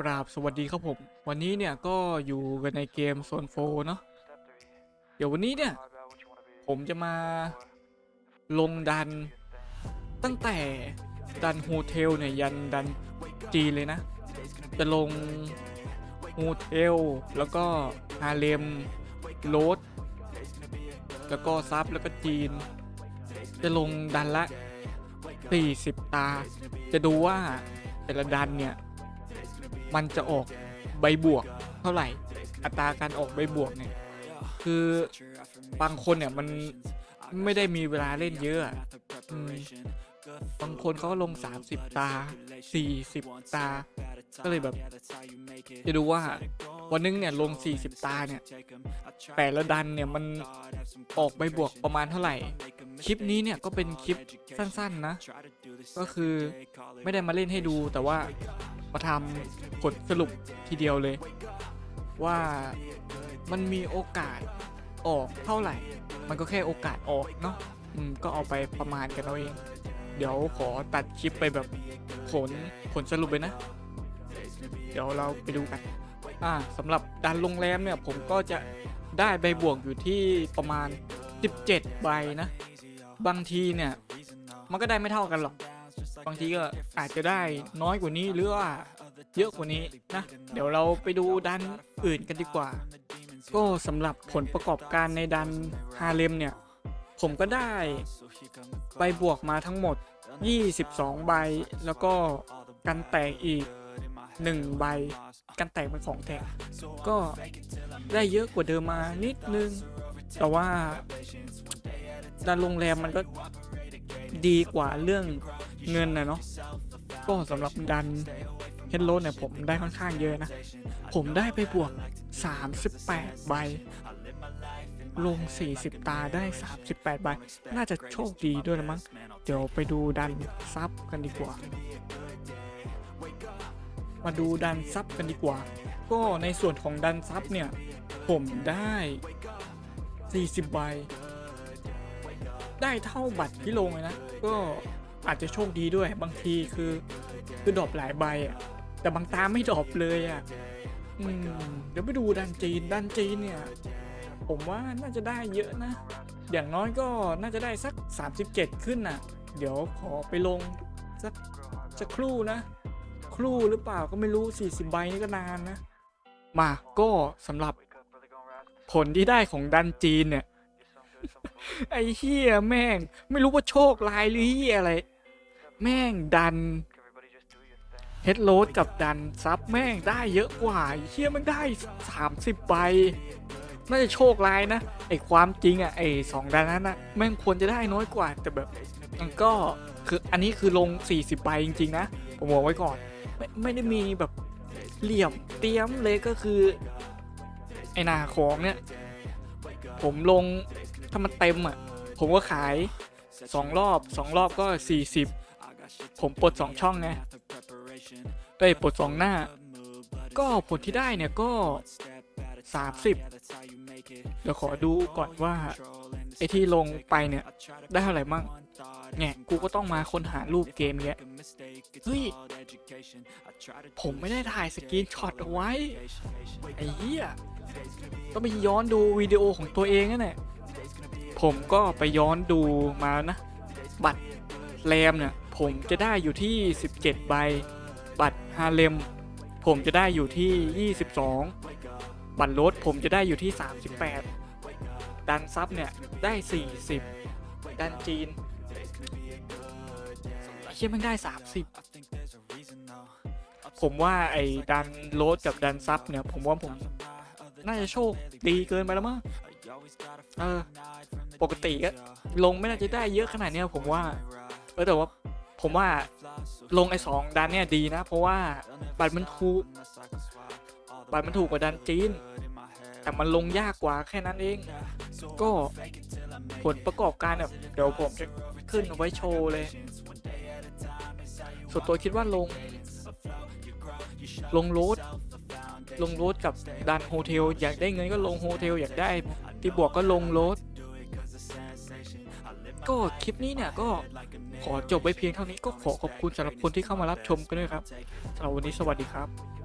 กราบสวัสดีครับผม วันนี้เนี่ยก็อยู่กันในเกมโซนโฟเนาะเดี๋ยววันนี้เนี่ย ผมจะมาลงดันตั้งแต่ดันโฮเทลเนี่ยยันดันจีเลยนะ จะลงโฮเทลแล้วก็ฮาเลมโรดแล้วก็ซับแล้วก็จีน จะลงดันละ 40 ตา จะดูว่าแต่ละดันเนี่ย มันจะออกใบบวกเท่าไหร่ อัตราการออกใบบวกเนี่ย คือบางคนเนี่ยมันไม่ได้มีเวลาเล่นเยอะอบางคนเขาก็ลง 30 ตา 40 ตา ก็เลยแบบ จะดูว่าวันนึงเนี่ยลง 40 ตาเนี่ยแต่ละดันเนี่ยมันออกใบบวกประมาณเท่าไหร่ คลิปนี้เนี่ยก็เป็นคลิปสั้นๆนะ ก็คือไม่ได้มาเล่นให้ดูแต่ว่า มาทำผลสรุปทีเดียวเลย ว่ามันมีโอกาสออกเท่าไหร่ มันก็แค่โอกาสออกเนาะอืมก็เอาไปประมาณกันเอาเอง เดี๋ยวขอตัดคลิปไปแบบผลผลสรุปเลยนะ เดี๋ยวเราไปดูกัน อ่าสำหรับดันโรงแรมเนี่ยผมก็จะได้ใบบวกอยู่ที่ประมาณ 17 ใบนะ บางทีเนี่ย มันก็ได้ไม่เท่ากันหรอก บางทีก็อาจจะได้น้อยกว่านี้หรือว่า เยอะกว่านี้นะ เดี๋ยวเราไปดูดันอื่นกันดีกว่า ก็สำหรับผลประกอบการในดันฮาเลมเนี่ย ผมก็ได้ใบบวกมาทั้งหมด 22 ใบ แล้วก็กันแตกอีก 1 ใบ กันแตกเป็นของแถมก็ได้เยอะกว่าเดิมมานิดนึง แต่ว่าดันโรงแรมมันก็ดีกว่าเรื่องเงินนะเนาะก็สำหรับดัน ดโรดเนี่ยผมได้ค่อนข้างเยอะนะ ผมได้ไปบวก 38 ใบ ลง 40 ตาได้ 38 ใบ น่าจะโชคดีด้วยนะมั้ง เดี๋ยวไปดูดันซับกันดีกว่า มาดูดันซับกันดีกว่า ก็ในส่วนของดันซับเนี่ย ผมได้ 40 ใบ ได้เท่าบัตรที่ลงเลยนะ ก็อาจจะโชคดีด้วยบางทีคือคือดรอปหลายใบอะ แต่บางตาไม่ดรอปเลยอะอืมเดี๋ยวไปดูดันจีนดันจีนเนี่ย ผมว่าน่าจะได้เยอะนะ อย่างน้อยก็น่าจะได้สัก 37 ขึ้นน่ะ เดี๋ยวขอไปลงสักสักครู่นะ ครู่หรือเปล่าก็ไม่รู้ 40 ใบนี่ก็นานนะ มาก็สำหรับผลที่ได้ของดันจีนเนี่ย ไอ้เฮียแม่ง ไม่รู้ว่าโชคลายหรือเฮียอะไร แม่งดัน เฮดโรดกับดันซับแม่งได้เยอะกว่าเฮียมันได้ 30ใบน่าจะโชคลายนะไอความจริงอะไอสองดันนั้นนะแม่งควรจะได้น้อยกว่า แต่แบบมันก็คืออันนี้คือลง 40ใบจริง ๆ นะ ผมบอกไว้ก่อน ไม่ไม่ได้มีแบบเหลี่ยมเตรียมเลยก็คือ ไอหนาของเนี่ย ผมลงถ้ามันเต็มอะ ผมก็ขายสองรอบสองรอบก็ 40 ผมปลดสองช่องไง เอ้ปลดสองหน้า ก็ผลที่ได้เนี่ยก็ 30 เดี๋ยวขอดูก่อนว่า ไอที่ลงไปเนี่ย ได้เท่าไหร่มั่งแง่กูก็ต้องมาค้นหารูปเกมเนี้ยเฮ้ย ผมไม่ได้ถ่ายสกรีนช็อตเอาไว้ ไอ้เหี้ย ต้องไปย้อนดูวิดีโอของตัวเองนั่นแหละผมก็ไปย้อนดูมานะ บัตรแรมเนี่ย ผมจะได้อยู่ที่ 17 ใบ บัตรฮาเลมผมจะได้อยู่ที่ 22 บัตรรถผมจะได้อยู่ที่ 38 ดันซับเนี่ยได้ 40 ดันจีนเชี่ยมันได้ 30 ผมว่าไอ้ดันโรดกับดันซับเนี่ย ผมว่าผมน่าจะโชคดีเกินไปแล้วมั้งเออ ปกติก็ลงไม่น่าจะได้เยอะขนาดเนี้ยผมว่า เออแต่ว่า ผมว่าลงไอ้สองดันเนี่ยดีนะ เพราะว่าบัตรมันถูกบัตรมันถูกกว่าดันจีน แต่มันลงยากกว่าแค่นั้นเอง ก็ผลประกอบการแบบเดี๋ยวผมจะขึ้นเอาไว้โชว์เลย ส่วนตัวคิดว่าลง ลงโรดลงโรดกับดันโฮเทลอยากได้เงินก็ลงโฮเทลอยากได้ที่บวกก็ลงโรด ก็คลิปนี้เนี่ยก็ขอจบไว้เพียงเท่านี้ก็ขอขอบคุณสำหรับคนที่เข้ามารับชมกันด้วยครับสำหรับวันนี้สวัสดีครับ